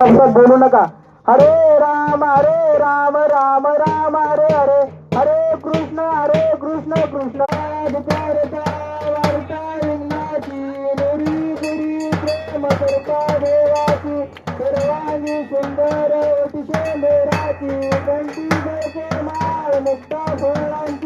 बोलू नका हरे राम हरे राम राम राम हरे हरे हरे कृष्ण हरे कृष्ण कृष्ण सुंदर अतिशय मेराची कंठी मुक्ता सोळांची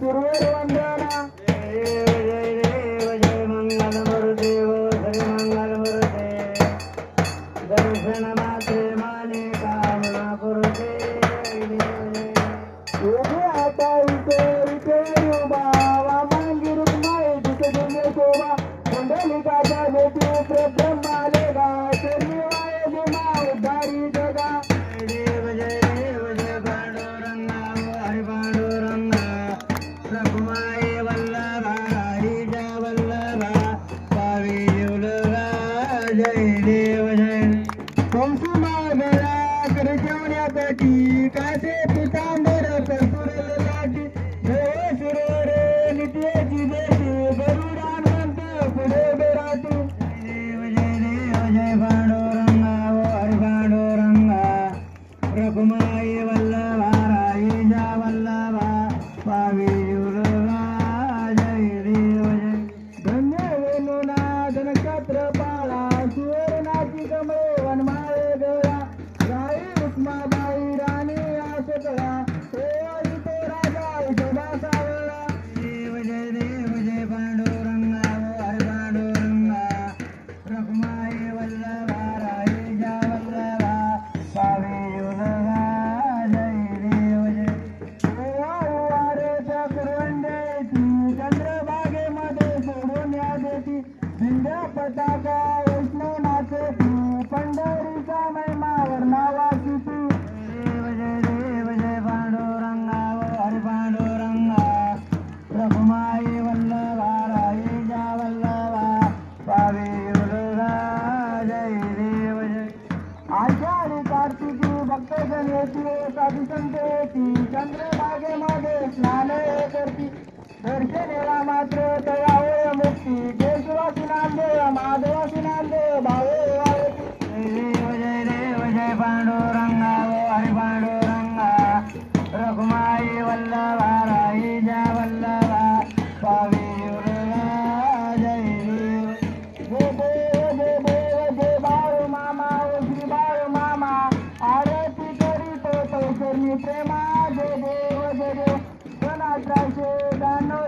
తిరువేరు వందేనా జయ జయ జయ మంగళ म्हणते ती चंद्रभागे मागे स्नान करती. दर्शनेला मात्र तयावय मुक्ती. केशवासी नांदेव माधवासी नांदेव भावे देव जय देव जय पांडुरंगा हरि पांडुरंगा. रघुमाई वल्लभ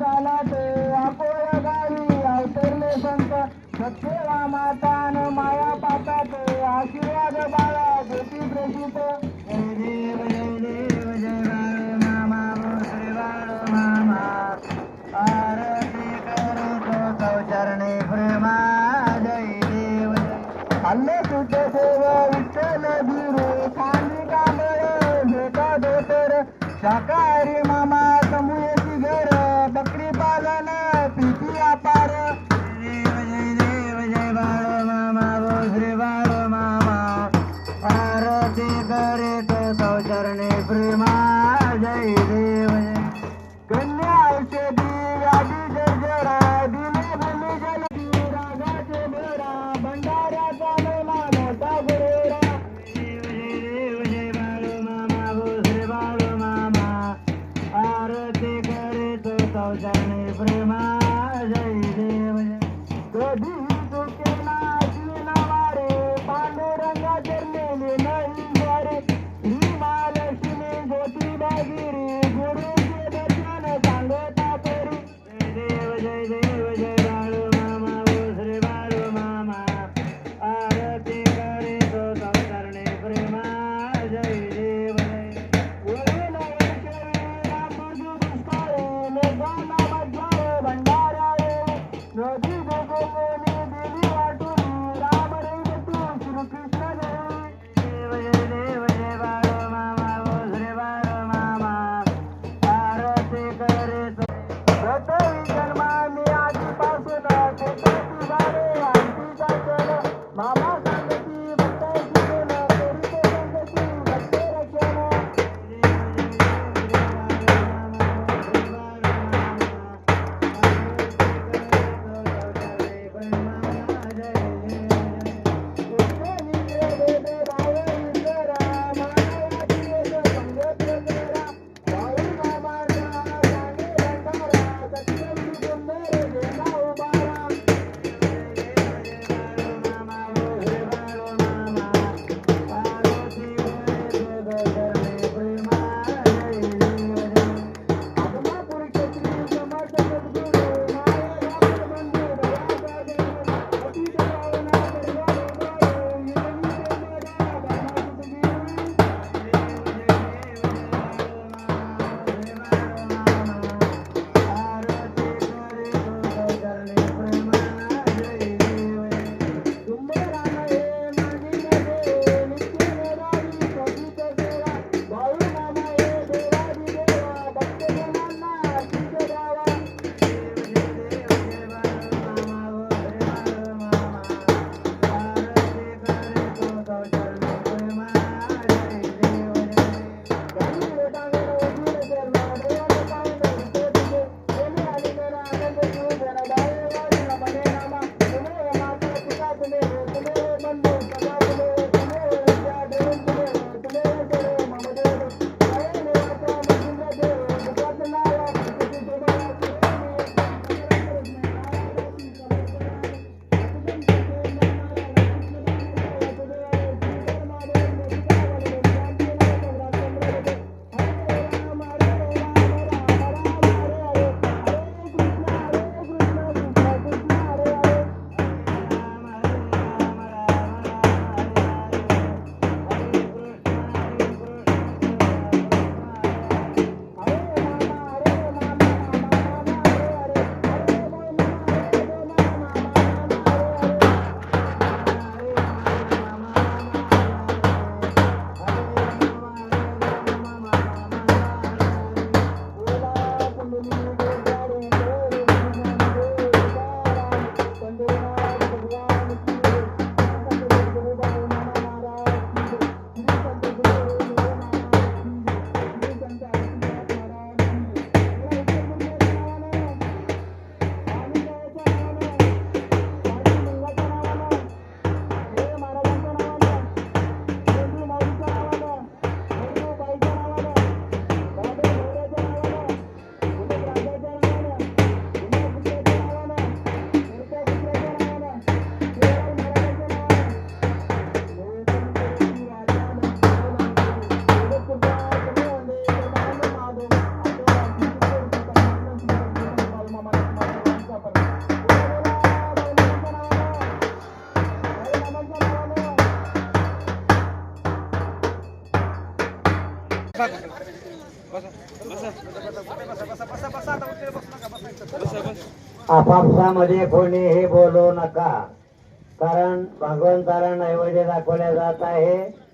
काला ते आपोया गावी अवतरले संत सत्यवा माता न माया आशीर्वाद बाळा प्रेषित. देव जय देव मामा मामा. देव. विठ्ठल भेटा धोतर शाकाहारी मामा. आपापसामध्ये कोणीही बोलू नका. कारण भगवंताला नैवेद्य दाखवले जात आहे.